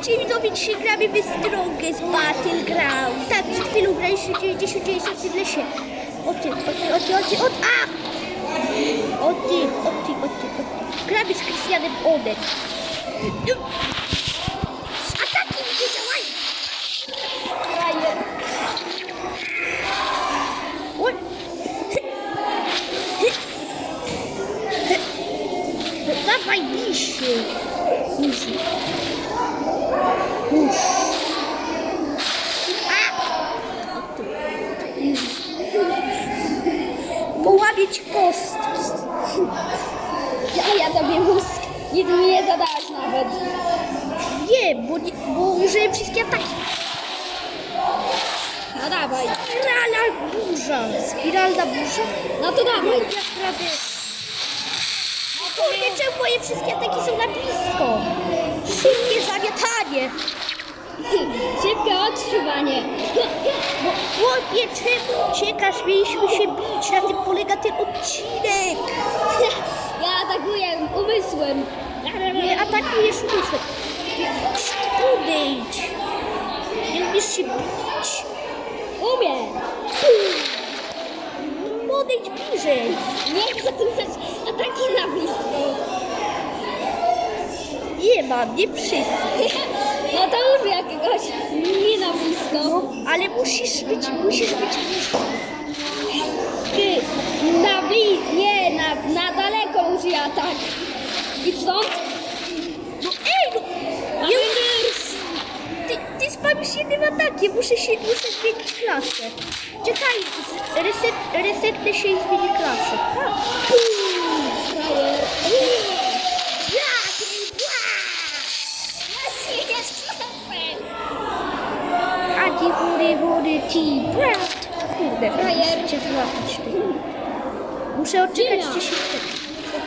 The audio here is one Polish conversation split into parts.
Witajcie widzowie, dzisiaj gramy w Strongest Battleground. Tak, przed chwilą graliśmy 99 w lesie. O ty, o ty, o ty, o ty, o ty, a! O ty, o ty, o ty, o ty. Gramy z Krystianem Onet. Ataki nie działają. Dawaj, bij się. Kurzu. Kurz. A! O ty. Połamię ci kostki. Ja, ja tobie mózg. Nic mi nie zadałeś nawet. Nie, bo, nie, bo użyję wszystkie ataki. No dawaj. Spirala burza. Spiralna burza. No to dawaj. Kurde, czemu moje wszystkie ataki są na blisko? Szybkie zamiatanie. Szybkie odczuwanie. No chłopie, czemu uciekasz? Mieliśmy się bić, na tym polega ten odcinek. Ja atakuję umysłem. Nie atakujesz umysłem. Chodź, Podejdź. Nie umiesz się bić. Umiem. Podejdź bliżej. Nie chcę tu ataki na blisko. Nie mam, nie wszyscy. No to użyj jakiegoś nie na blisko. Ale musisz być, musisz być blisko. Ty, na bli... Nie, na, na daleko użyj atak. I stąd? No ej, no. Nie Ty, ty spamisz jednym atakiem, muszę się, muszę zmienić klasę. Czekaj, reset, resetnę się i zmienię klasę. Frajer. Odczekać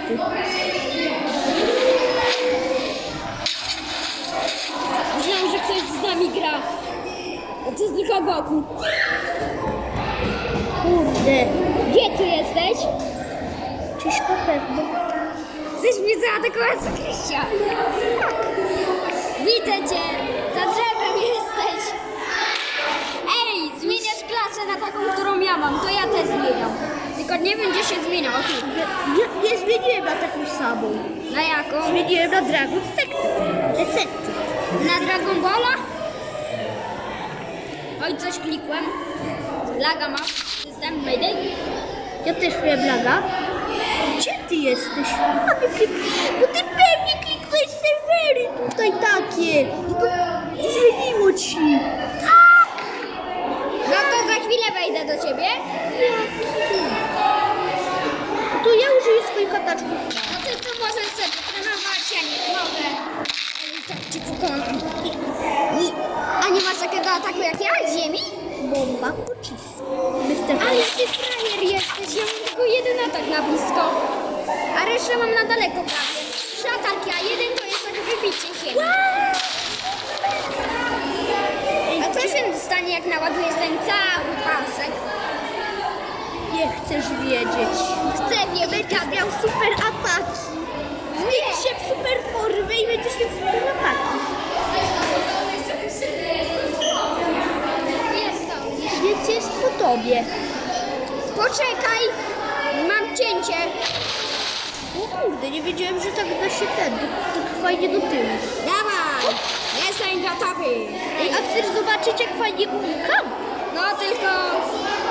Gina. 10 sekund. Ty. Myślałam, że ktoś z nami gra. To jest tylko boku. Kurde, Gdzie ty jesteś? czyś na pewno. Chcesz mnie zaatakować z Krysia? Widzę cię! Za drzewem taką, którą ja mam, to ja też zmieniam. Tylko nie wiem, gdzie się zmienia. O tu. Nie, nie zmieniłem na taką samą. Na jaką? Zmieniłem na Dragon. Recepty. Na Dragon Balla? Oj, coś klikłem. Laga ma. System, mayday. Ja też miałem laga. Gdzie ty jesteś? Bo ty pewnie kliknąłeś serwery tutaj takie. To zmieniło ci. Wejdę do ciebie. To ja użyję swoich ataczków. No ty to możesz sobie trenować, ja nie mogę. Ej, Tak cię pokonam. I- i- A nie masz takiego ataku jak ja, z ziemi? Bomba pocisk. Ale ty frajer jesteś, ja mam tylko jeden atak na blisko. A resztę mam na daleko prawie. Trzy ataki, a jeden to jest tak wybicie ziemi. A stanie, jak naładujesz ten cały pasek? Nie chcesz wiedzieć. Chcę wiedzieć, Będziesz miał super ataki. Zmień się w super formę i będziesz miał super ataki. Więc jest po tobie. Poczekaj, mam cięcie. O kurde, nie wiedziałem, że tak da się ten, tak fajnie do tyłu. Dawaj, jestem gotowy. Ej, a chcesz zobaczyć, jak fajnie unikam? No tylko,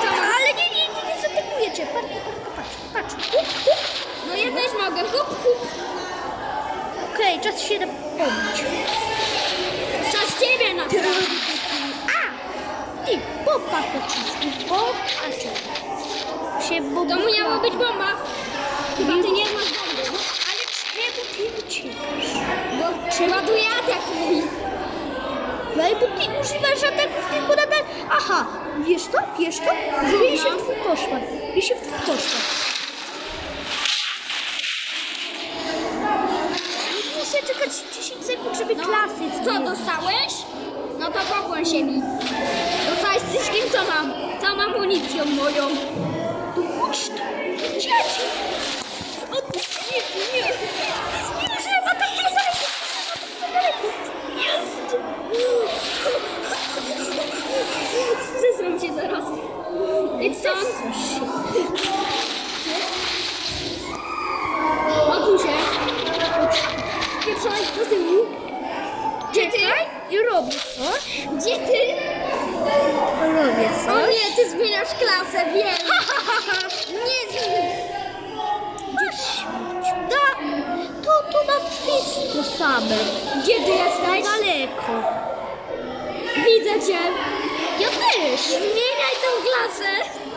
co mam? Ale nie, nie, nie, nie zaatakuję cię. Patrz, patrz, patrz, patrz. Hup, hup. No ja też mogę, hup, hup. Okej, czas się napomnieć. Czas ciebie na A! Ty, bomba pocisków, bo... A? Się bomba... To musiała być bomba. Chyba ty nie masz bomby. Ale czemu ty uciekasz? Bo przeładuje atak mój. No i ty używasz ataków tylko na... Aha, wiesz to? Wiesz to? Zmieni się w twój koszmar. Zmieni się w twój koszmar. Muszę czekać 10 sekund, żeby klasy Co, dostałeś? No to pokłoń się mi. Dostałeś wszystkim, co mam. Całą amunicją moją. To chodź tu, dzieci!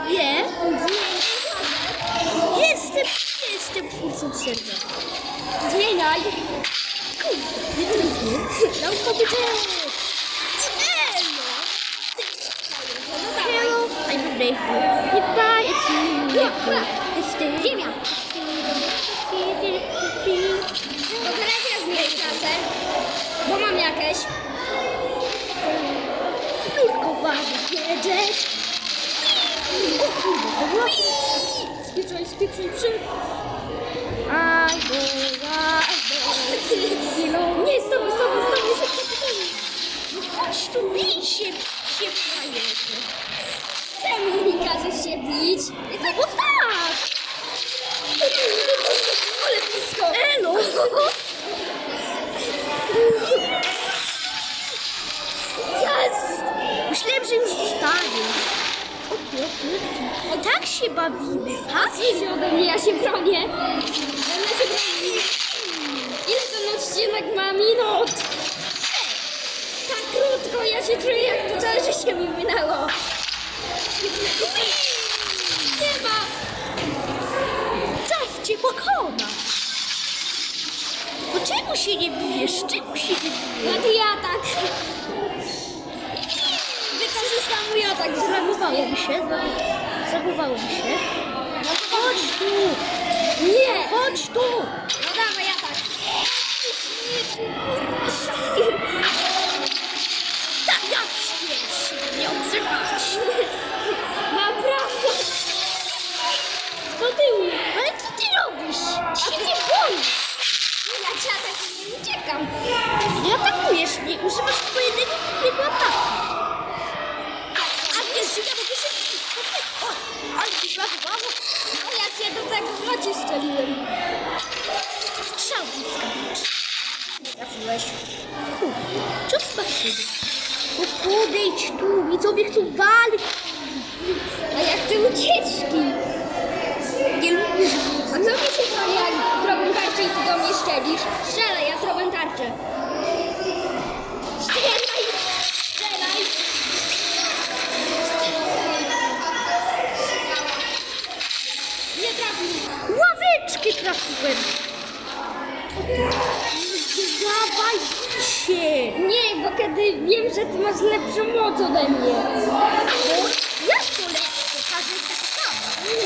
Nie. Jestem, jestem twórcą serwera. Zmieniaj. Naukowy dzień. Elo. Hello. I'm grateful. Goodbye, it's you. It's the Ziemia. Bo mam jakieś. Nurkowanie wiedzieć. Spieczaj, spieczaj, przy... I go. Nie, stop, stop, stop, No chodź tu, bij się, się frajerze. Czemu mi każesz się bić? No bo tak. Ale blisko. O tak się bawimy, tak? Idź ode mnie, ja się bronię. Będę się bronić. Ile ten odcinek ma minut? Tak krótko, ja się czuję jak to całe życie mi minęło. Nie ma. Czas cię pokona. No czemu się nie bijesz? Czemu się nie bijesz? No to ja tak. Wykorzystam mój atak z Zachowało mi się, za- zachowało mi się. Chodź tu, Nie! chodź tu. No dawaj atak. Tak, jak śmiesz się nie odzywać? Locie szczeliłem. Strzał błyskawiczny. Trafiłeś. Co maszyny? No podejdź tu, widzowie chcą walki. A jak ty ucieczki? Nie lubisz A co mi się stanie, jak zrobię tarczę i ty do mnie szczelisz? Strzelaj, ja zrobię tarczę. Strzelaj! Strzelaj! Nie trafił. Ławeczki trafiłem. Dawaj się. Nie, bo kiedy wiem, że ty masz lepszą moc ode mnie. Jak to lepsze? Każdy jest taki sam.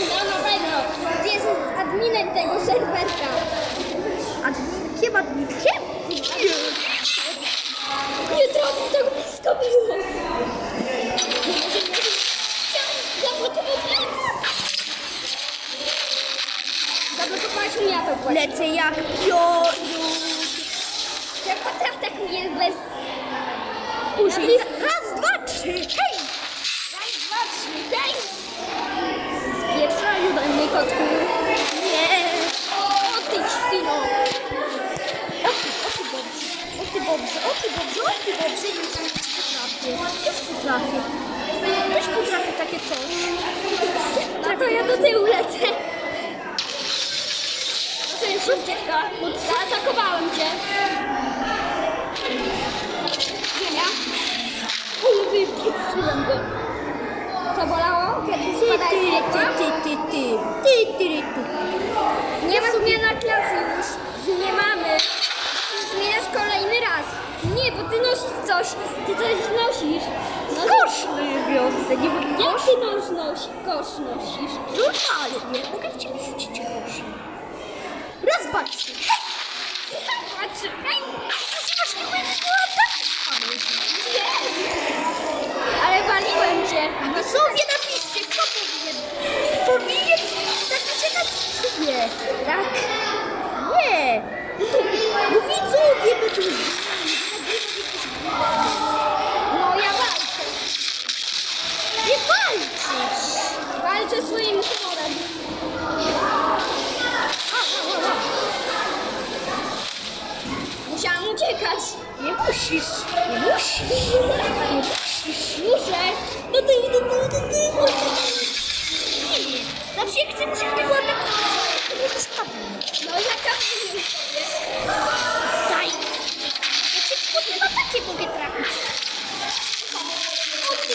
No na pewno. Ty jesteś adminem tego serwerka. Adminkiem, adminkiem? Nie. Nie trafił, tak blisko było. Zablokował Zablokowałaś mi ja to właśnie. Lecę jak pioru. Jak atakuje bez... Użyj. Raz, dwa, trzy. Hej! Raz, dwa, trzy, hej! Spieprzaj ode mnie, kotku. Nie. O, ty świno. O ty, o ty dobrze. O ty dobrze, o ty dobrze, o ty dobrze. Też potrafię. Też potrafię. Też potrafię takie coś. No to ja do tyłu lecę. Jest ucieczka. Zaatakowałem cię. Ziemia. O, wypieprzyłem go. Co bolało? Kiedy spadałeś ty, ty, ty, ty. Ty, ty, ty. Nie ma zmiana klasy już. Nie mamy. Zmieniasz kolejny raz. Nie, bo ty nosisz coś. Ty coś nosisz. No, Kosz wiosce, nie mogę Jak ty noś nosi, kosz nosisz? Normalnie. Mogę w ciebie rzucić kosz. Jednego ataku. Ale waliłem cię. Widzowie napiszcie, kto powinien. Powinien napiszcie na YouTubie. Tak? Nie. No no widzowie będą No musisz, nie musisz, nie musisz, musisz. No to idę, to idę, to idę. Zawsze chcę, muszę tego atakować. To. No ja tam nie wiem, Daj. Ja cię kurwa takie mogę trafić. O ty.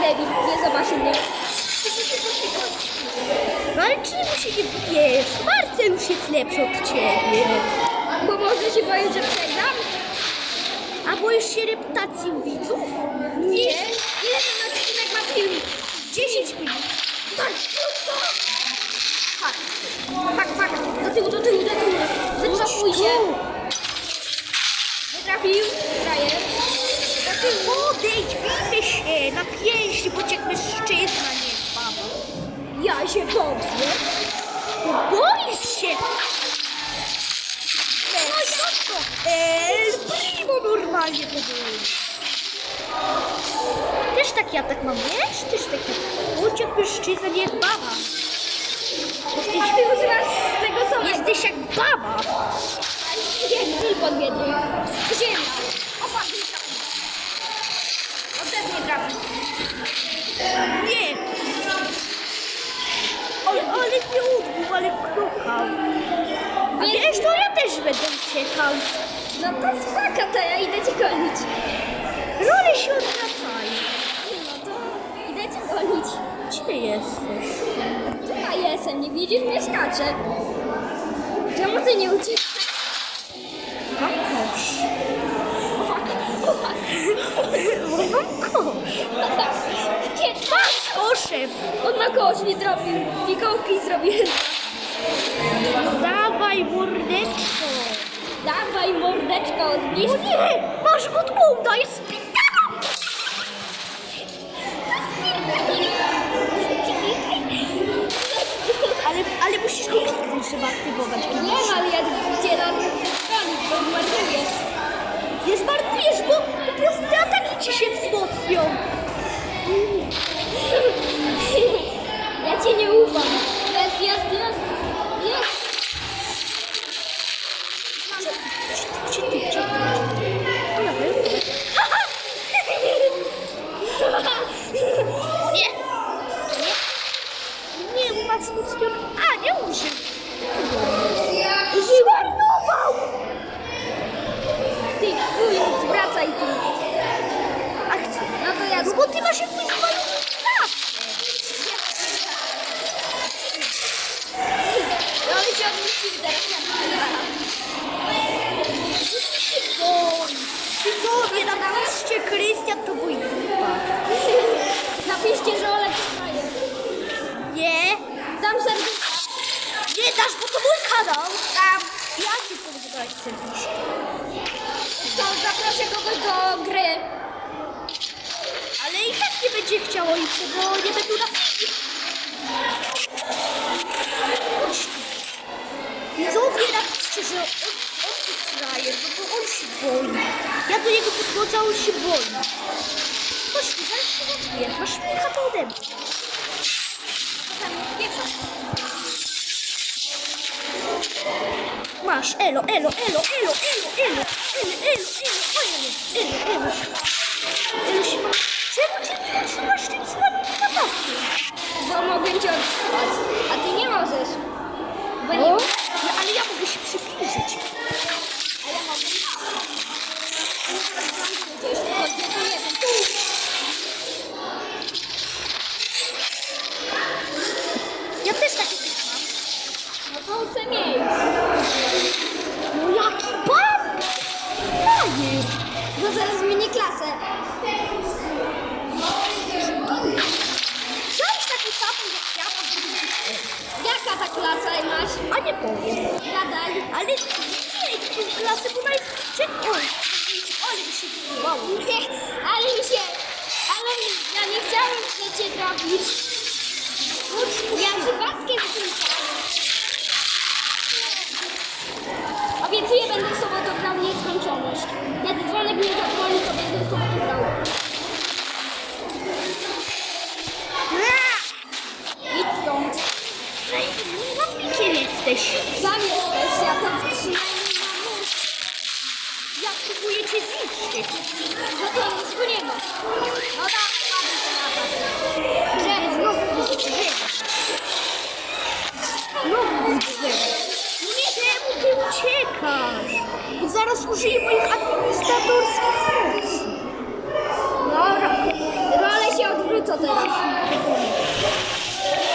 Debil, nie zobaczy mnie. Walczy, się nie bijesz. Marcel już jest lepszy od ciebie. Bo może się boję, że przegram? A boisz się reputacji widzów? Nie. Ile ten odcinek ma film? 10 minut. Tak, krótko. Fak, fak, fak. Do tyłu, do tyłu, do tyłu. Wycofuj się. Nie trafił. Daję. Do tyłu. Odejdź, bijmy się na pięści, bo cię jak mężczyzna nie baba. Ja się boję. Bo boisz się. No i co to? Eee, primo normalnie to było. Też taki atak mam, wiesz? Też taki atak. Jak mężczyzna, nie jak baba. Jesteś ty używasz tego samego. Jesteś jak baba. Jak grill pod biedrem. Ziemia. O fuck, nie trafił. On też nie. Ale, ale nie ubił, ale krukał. A wiesz, to ja też będę uciekał. No to spaka, to ja idę cię gonić. Role się odwracają. No to idę cię gonić. Gdzie jesteś? Tutaj jestem, nie widzisz mnie skaczę. Czemu ty nie uciekasz? Mam kosz. O fuck, o fuck. Mam kosz. Nie, Masz koszem. On ma kosz, nie trafił. Fikołki zrobiłem. Dawaj mordeczko. Dawaj mordeczko, zbliż. O nie, masz go tłum, daj Kaczucki on anioł użył. Zmarnował! Ty chuj, zwracaj tu. Ach ty, no to ja... No bo ty masz jakąś malutką No ale cię odwrócił teraz się boi. Ty co, nie napiszcie Krystian, to bój dupa. Napiszcie mój kanał. Tam. Ja ci powiem dać serduszko. To zaproszę kogoś do gry. Ale i tak nie będzie chciało się, bo nie będą na. Widzowie, napiszcie, że on, on tu frajer, no bo on się boi. Ja do niego podchodzę, on się boi. Chodź tu, zaraz się zabiję. Masz mniejsza to ode mnie. Potem pieca. Masz, elo, elo, elo, elo, elo, elo, elo, elo, elo, bawić. Ja przypadkiem Obiecuję, będę z tobą to grał nieskończoność. Jak dzwonek nie zadzwoni, to będę z tobą to grał. Idź stąd. No Zabijkiem jesteś. Sam jesteś, ja tam przynajmniej mam nóż. Ja próbuję cię zniszczyć. No to nic tu nie ma. No tak. Znowu. Nie, czemu ty uciekasz? Bo zaraz użyję moich administratorskich mocy. No, ro- role się odwrócą teraz.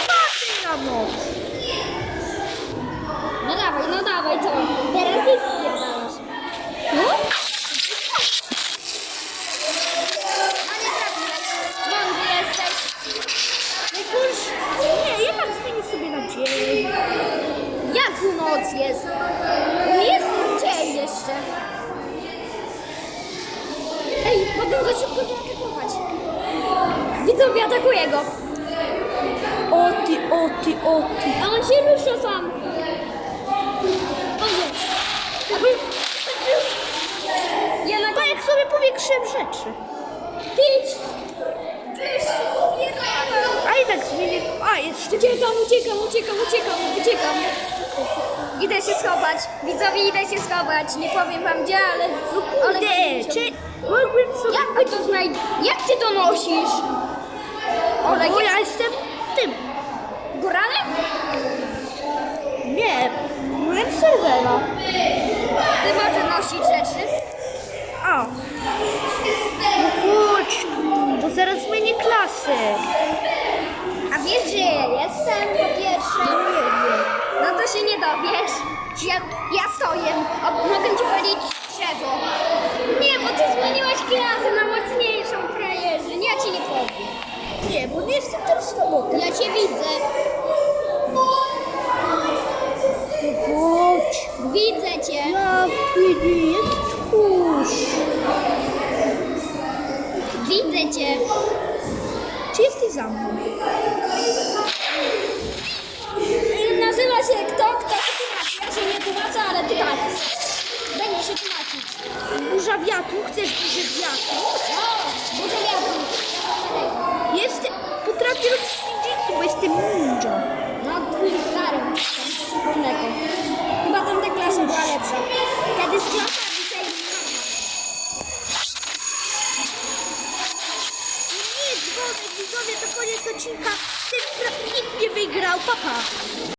Patrzę na moc. No dawaj, no dawaj, co? Teraz ty spierdalasz. No? A nie trafiłeś. Mądry jesteś. Najgorsze. Nie, jednak zmienię sobie na dzień. Jak tu noc jest? Jest dzień jeszcze. Ej, mogę go szybko zaatakować. Widzowie, atakuję go. O ty, o ty, o ty. A on się rusza sam. O nie. Aby... Ja na No jak powiększyłem rzeczy. pięć. A i tak zmienię. A, jeszcze. Uciekam, uciekam, uciekam, uciekam, uciekam. Idę się schować. Widzowie, idę się schować. Nie powiem wam gdzie, ale... No kurde, czy mogłem sobie... Jak wy to znajdziecie? Jak ty to nosisz? Olek, Bo ja jestem tym. Góranem? Nie, byłem serwera. Ty możesz nosić rzeczy?